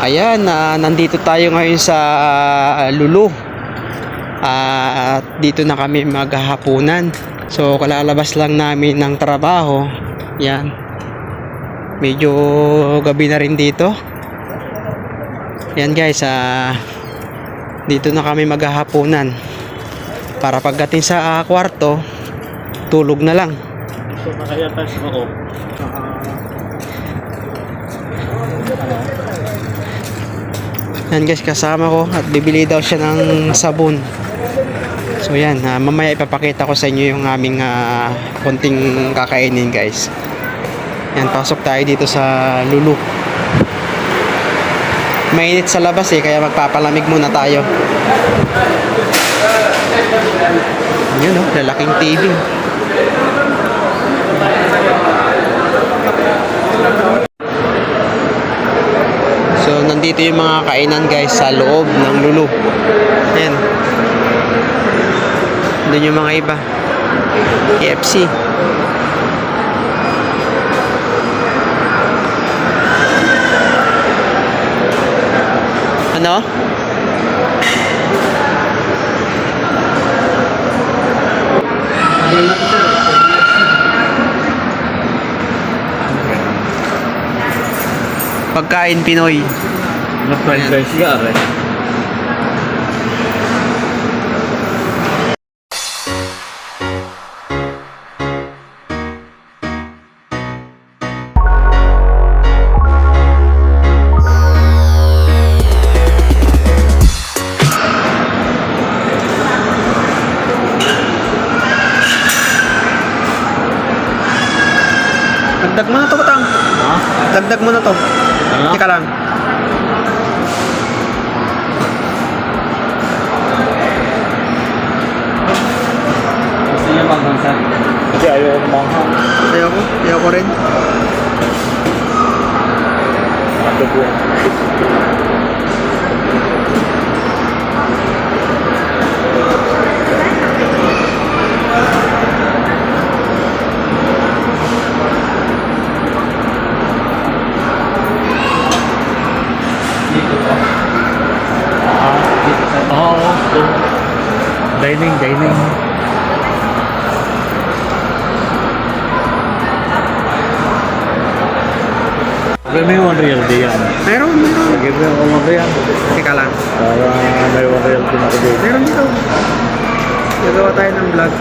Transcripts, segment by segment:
Ayan, ah, nandito tayo ngayon sa ah, Lulu. Ah, at dito na kami maghahapunan. So, kalalabas lang namin ng trabaho. Yan. Medyo gabi na rin dito. Yan guys, ah, dito na kami maghahapunan. Para pagdating sa ah, kwarto, tulog na lang. So, nakaya tayo sa Yan guys, kasama ko at bibili daw siya ng sabon. So yan, ah, mamaya ipapakita ko sa inyo yung aming ah, konting kakainin guys. Yan, pasok tayo dito sa Lulu. Mainit sa labas eh, kaya magpapalamig muna tayo. Yun oh, lalaking TV. Nandito yung mga kainan guys sa loob ng Lulu. Yan. Doon yung mga iba. KFC. Ano? Pagkain Pinoy. Na-franchise ka rin. Dagdag mo na to, Batang. Ha? Dagdag mo na to. Ano? Teka lang. Ako po. Dito po. Ah, dito sa... Oo, oh, Dining, dining. Give me one real day yan. Meron, meron. Give me one real. Teka lang. Para may one real din ako dito. Meron dito. Gagawa tayo ng vlog.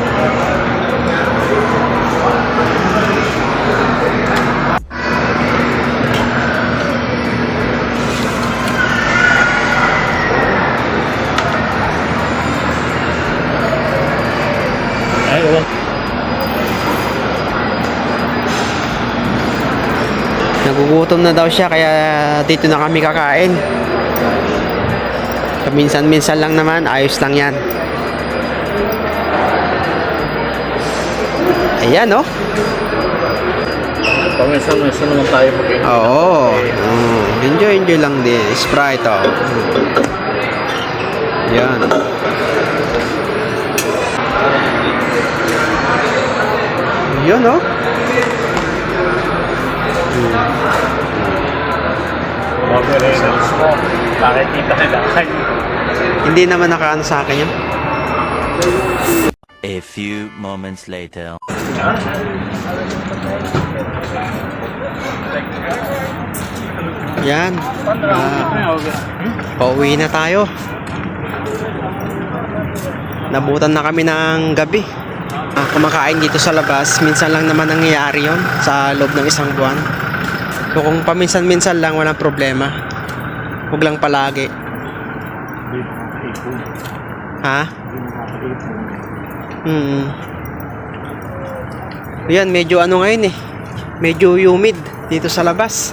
Nagugutom na daw siya kaya dito na kami kakain. Minsan-minsan lang naman, ayos lang yan. Ayan, oh. Paminsan-minsan naman tayo mag Oo. Mm, enjoy, enjoy lang din. Sprite, oh. Yan. Yan, oh. Mag-reels mo. Nakikita nila kayo. Hindi naman nakaano sa akin yan. A few moments later. Yan. Ah, pauwi na tayo. Nabutan na kami ng gabi. Ah, kumakain dito sa labas. Minsan lang naman nangyayari yon sa loob ng isang buwan. So kung paminsan-minsan lang, walang problema. Huwag lang palagi. Ha? Hmm. Yan, medyo ano ngayon eh. Medyo humid dito sa labas.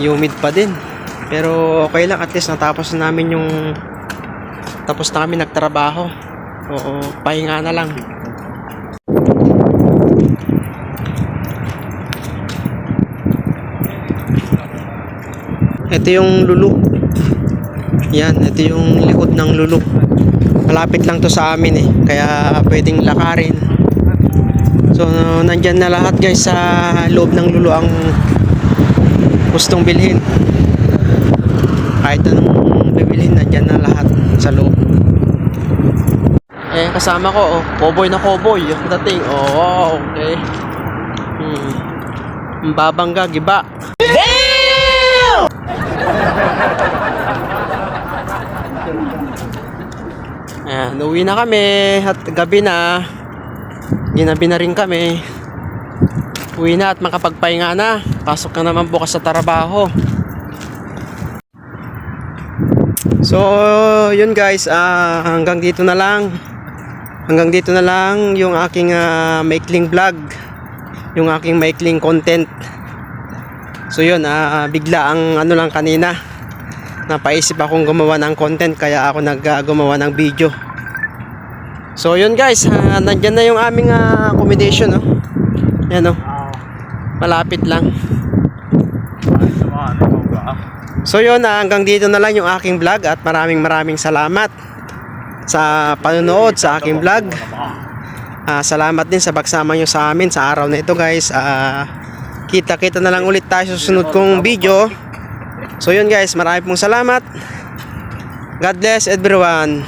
Humid pa din. Pero okay lang, at least natapos na namin yung tapos na kami nagtrabaho. Oo, pahinga na lang. Ito yung lulu. Yan, ito yung likod ng lulu. Malapit lang to sa amin eh. Kaya pwedeng lakarin. So, nandyan na lahat guys sa loob ng lulu ang gustong bilhin. Kahit anong bibilhin, nandyan na lahat sa loob. Eh, kasama ko, oh, cowboy na cowboy. Yung dating, oh, okay. Hmm. Ang babangga, giba. Ayan, uwi na kami at gabi na. Ginabi na rin kami. Uwi na at makapagpahinga na. Pasok na naman bukas sa trabaho. So, yun guys, ah, hanggang dito na lang. Hanggang dito na lang yung aking ah, maikling vlog. Yung aking maikling content. So yun, ah, bigla ang ano lang kanina. Napaisip akong gumawa ng content kaya ako nag ah, ng video. So yun guys, ah, nandyan na yung aming ah, accommodation. Oh. Yan oh, malapit lang. So yun, ah, hanggang dito na lang yung aking vlog at maraming maraming salamat sa panonood sa aking vlog. Ah, salamat din sa pagsama nyo sa amin sa araw na ito guys. Ah, kita-kita na lang ulit tayo sa susunod kong video. So yun guys, maraming pong salamat. God bless everyone.